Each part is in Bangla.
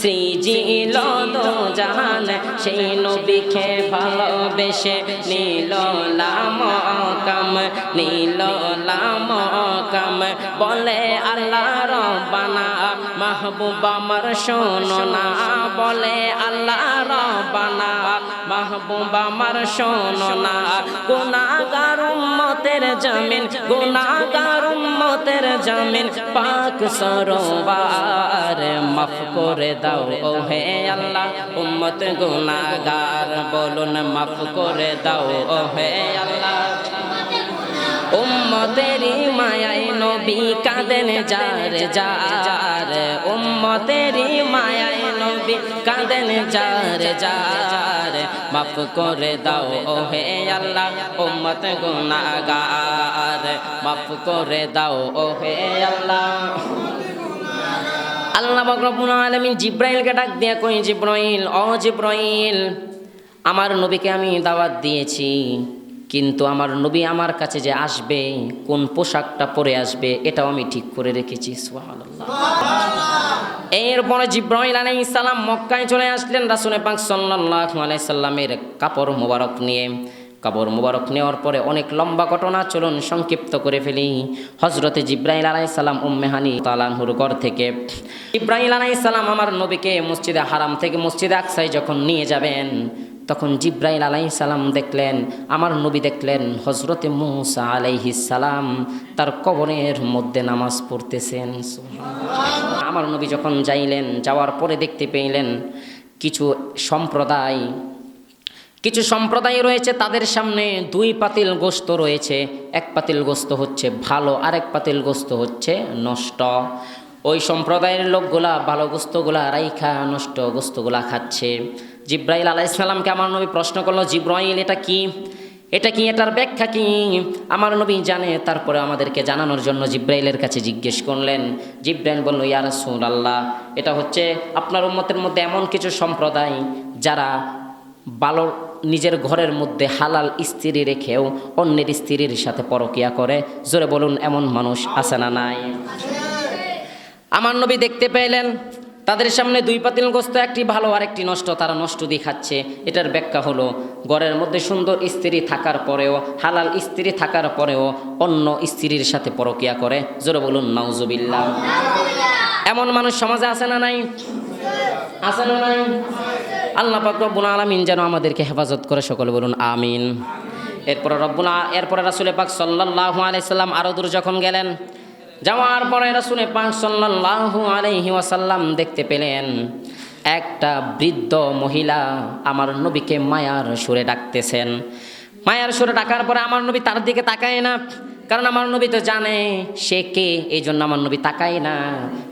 সৃজিল জাহান সেই নবীকে ভালোবেসে নীল লাম কাম নীল লাম কাম। বলে আল্লাহ রব্বানা মাহবুব আমার শোনো না বলে আল্লাহ রব্বানা। মাহবুব আমার শোনো না। গুনাহগার উম্মতের জামিন, গুনাহগার উম্মতের জমিন পাক সরোবার মাফ করে দাও ও হে আল্লাহ। উম্মত গুনাহগার বলুন মাফ করে দাও ও হে আল্লাহ। উম্মতেরি মায়াই নবী কাঁদেন যার যার উম্মতেরি মায়াই নবী কাঁদেন যার যার। মাফ করে দাও ও হে আল্লাহ, উম্মত গুনাহগার মাফ করে দাও ও হে আল্লাহ আল্লাহ রব্বুল আলামিন জিব্রাইলকে ডাক দিয়া কই জিব্রাইল, ও জিব্রাইল, আমার নবীকে আমি দাওয়াত দিয়েছি। কিন্তু আমার নবী আমার কাছে যে আসবে, কোন পোশাকটা পরে আসবে, এটাও আমি ঠিক করে রেখেছি এরপরে জিব্রাহিল আলাইহিস সালাম মক্কায় চলে আসলেন রাসূল পাক সাল্লাল্লাহু আলাইহি সাল্লামের কাপড় মোবারক নিয়ে। কাপড় মোবারক নেওয়ার পরে অনেক লম্বা ঘটনা চলুন সংক্ষিপ্ত করে ফেলি। হজরতে জিব্রাহিল আলাইহিস সালাম উম্মেহানি তালানহুর ঘর থেকে। ইব্রাহিম আলাইহিস সালাম আমার নবীকে মসজিদে হারাম থেকে মসজিদে আকসাই যখন নিয়ে যাবেন তখন জিব্রাইল আলাইহিস সালাম দেখলেন, আমার নবী দেখলেন হজরতে মুসা আলাইহিস সালাম তার কবরের মধ্যে নামাজ পড়তেছেন। আমার নবী যখন যাইলেন, যাওয়ার পরে দেখতে পেলেন, কিছু সম্প্রদায় কিছু সম্প্রদায় রয়েছে তাদের সামনে দুই পাতিল গোস্ত রয়েছে। এক পাতিল গোস্ত হচ্ছে ভালো, আরেক পাতিল গোস্ত হচ্ছে নষ্ট। ওই সম্প্রদায়ের লোকগুলা ভালো গোস্তগুলা রাইখা নষ্ট গোস্তগুলা খাচ্ছে। জিব্রাইল আলাইসাল্লামকে আমার নবী প্রশ্ন করল, জিব্রাইল, এটা কি? এটা কি? এটার ব্যাখ্যা কি? আমার নবী জানে। তারপরে আমাদেরকে জানানোর জন্য জিব্রাইলের কাছে জিজ্ঞেস করলেন। জিব্রাইল বলল, ইয়া রাসূল আল্লাহ এটা হচ্ছে আপনার উম্মতের মধ্যে এমন কিছু সম্প্রদায় যারা ভালো নিজের ঘরের মধ্যে হালাল স্ত্রী রেখেও অন্যের স্ত্রীর সাথে পরকিয়া করে। জোরে বলুন, এমন মানুষ আছে না নাই? আমার নবী দেখতে পেলেন তাদের সামনে দুই পাতিল গোস্ত, একটি ভালো আর একটি নষ্ট, তারা নষ্ট দিয়ে খাচ্ছে। এটার ব্যাখ্যা হলো, ঘরের মধ্যে সুন্দর স্ত্রী থাকার পরেও, হালাল স্ত্রী থাকার পরেও অন্য স্ত্রীর সাথে পরকিয়া করে। জোরে বলুন, নাউজুবিল্লাহ। এমন মানুষ সমাজে আছে না নাই? আছে না নাই? আল্লাহ পাক রব্বুল আলামিন যেন আমাদেরকে হেফাজত করে, সকলে বলুন, আমিন। এরপরে রব্বুল এরপরে রাসুলে পাক সাল্লাল্লাহু আলাইহি সাল্লাম আরও দূর যখন গেলেন যাওয়ার পরে রসুনে পাক সাল্লাহু আলহি ওয়াসাল্লাম দেখতে পেলেন, একটা বৃদ্ধ মহিলা আমার নবীকে মায়ার সুরে ডাকতেছেন। মায়ার সুরে ডাকার পরে আমার নবী তার দিকে তাকায় না। কারণ আমার নবী তো জানে সে কে এই জন্য আমার নবী তাকায় না।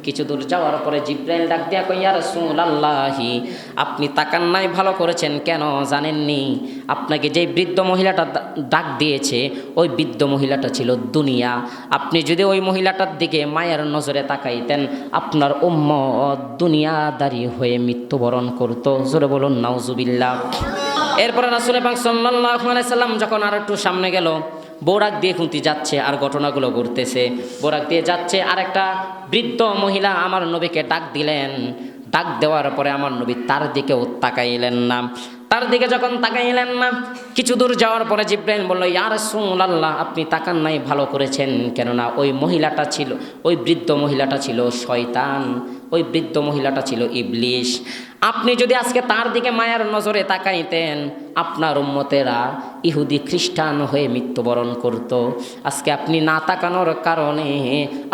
কিছু দূর যাওয়ার পরে জিব্রাইল ডাক দিয়া কইয়া রসুল আল্লাহি আপনি তাকান নাই, ভালো করেছেন কেন জানেননি? আপনাকে যে বৃদ্ধ মহিলাটা ডাক দিয়েছে, ওই বৃদ্ধ মহিলাটা ছিল দুনিয়া। আপনি যদি ওই মহিলাটার দিকে মায়ের নজরে তাকাইতেন, আপনার উম্ম দুনিয়াদারি হয়ে মৃত্যুবরণ করতো। জোরে বলুন, নাউজুবিল্লাহ। এরপরে রাসুল পাক আলাইহি সাল্লাম যখন আর একটু সামনে গেল বোরাক দিয়ে খুঁতি যাচ্ছে আর ঘটনাগুলো ঘুরতেছে বোরাক দিয়ে যাচ্ছে আর একটা বৃদ্ধ মহিলা আমার নবীকে ডাক দিলেন। ডাক দেওয়ার পরে আমার নবী তার দিকেও তাকাইলেন না। তার দিকে যখন তাকাইলেন না, কিছু দূর যাওয়ার পরে জিব্রাইল বলল ইয়ার আল্লাহ আপনি তাকান নাই, ভালো করেছেন। কেননা ওই মহিলাটা ছিল, ওই বৃদ্ধ মহিলাটা ছিল শয়তান। ওই বৃদ্ধ মহিলাটা ছিল ইবলিশ। আপনি যদি আজকে তার দিকে মায়ার নজরে তাকাইতেন, আপনার উম্মতেরা ইহুদি খ্রিস্টান হয়ে মৃত্যুবরণ করত। আজকে আপনি না তাকানোর কারণে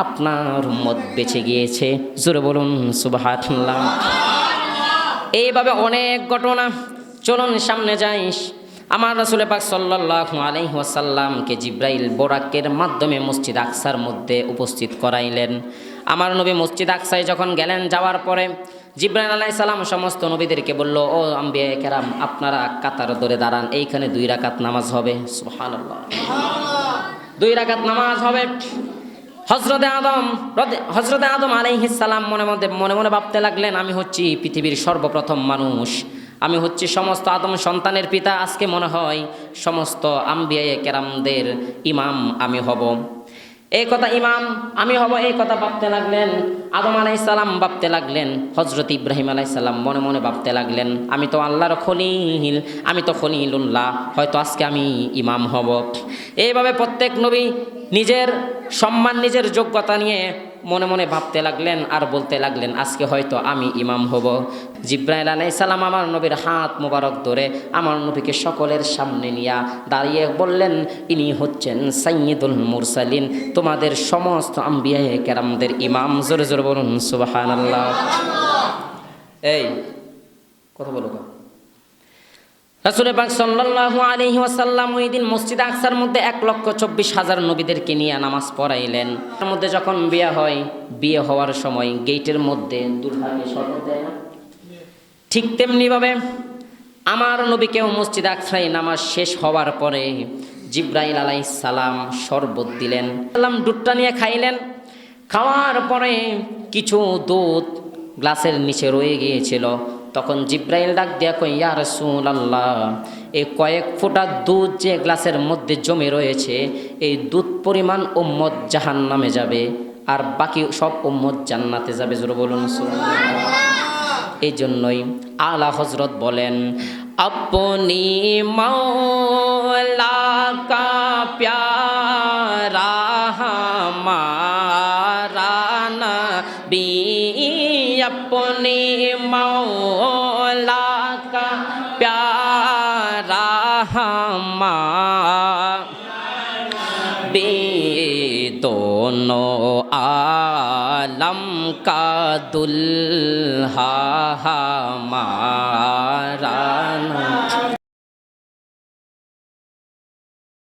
আপনার উম্মত বেঁচে গিয়েছে। জোরে বলুন সুবাহাতুল্লাহ এইভাবে অনেক ঘটনা। চলুন সামনে যাইস আমার রাসুলে পাক সাল্লাল্লাহু আলাইহি ওয়াসাল্লামকে জিব্রাইল বোরাকের মাধ্যমে মসজিদ আকসার মধ্যে উপস্থিত করাইলেন। আমার নবী মসজিদ আকসায় যখন গেলেন, যাওয়ার পরে জিব্রাইল আলাইহিস সালাম সমস্ত নবীদেরকে বলল, ও আম্বিয়া কেরাম, আপনারা কাতার ধরে দাঁড়ান, এইখানে দুই রাকাত নামাজ হবে। সুবহানাল্লাহ। দুই রাকাত নামাজ হবে। হজরতে আদম হজরতে আদম সালাম মনে মধ্যে, মনে মনে ভাবতে লাগলেন, আমি হচ্ছি পৃথিবীর সর্বপ্রথম মানুষ। আমি হচ্ছি সমস্ত আদম সন্তানের পিতা। আজকে মনে হয় সমস্ত আম্বিয়ায়ে কেরামদের ইমাম আমি হব। এই কথা ইমাম, আমি হব এই কথা ভাবতে লাগলেন। আদম আলাইসাল্লাম ভাবতে লাগলেন। হজরত ইব্রাহিম আলাইসাল্লাম মনে মনে ভাবতে লাগলেন, আমি তো আল্লাহর খলিল, আমি তো খলিলুল্লাহ, হয়তো আজকে আমি ইমাম হব। এইভাবে প্রত্যেক নবী নিজের সম্মান, নিজের যোগ্যতা নিয়ে মনে মনে ভাবতে লাগলেন আর বলতে লাগলেন, আজকে হয়তো আমি ইমাম হব। জিব্রাইল সালাম আমার নবীর হাত মোবারক ধরে আমার নবীকে সকলের সামনে নিয়া দাঁড়িয়ে বললেন, ইনি হচ্ছেন সাইয়দুল মুরসালিন। তোমাদের সমস্ত আম্বিয়া কেরামদের ইমাম। জোরে জোরে বলুন সুবাহান এই, কথা বলো গো। রাসুল পাক সাল্লাল্লাহু আলাইহি ওয়াসাল্লাম ওই দিন মসজিদ আকসার মধ্যে এক লক্ষ চব্বিশ হাজার নবীদেরকে নিয়ে নামাজ পড়াইলেন। তার মধ্যে যখন বিয়ে হয়, বিয়ে হওয়ার সময় গেটের মধ্যে দুর্ভাগ্যে শরবত দেয় না? ঠিক তেমনিভাবে আমার নবীকেও মসজিদ আকসাই নামাজ শেষ হওয়ার পরে জিব্রাইল আলাইহিস সালাম শরবত দিলেন। সালাম দুধটা নিয়ে খাইলেন। খাওয়ার পরে কিছু দুধ গ্লাসের নিচে রয়ে গিয়েছিল। তখন জিব্রাইল ডাক দিয়া কই ইয়া রসুল আল্লাহ এই কয়েক ফোঁটা দুধ যে গ্লাসের মধ্যে জমে রয়েছে, এই দুধ পরিমাণ উম্মত জাহান নামে যাবে আর বাকি সব উম্মত জান্নাতে যাবে। জোর বলুন এই জন্যই আলা হজরত বলেন, আপনি মাওলা কা প্যারা হামারা নবী अपने मौला का प्यारा हमारा बे दोनों आलम का दुल्हा हमारा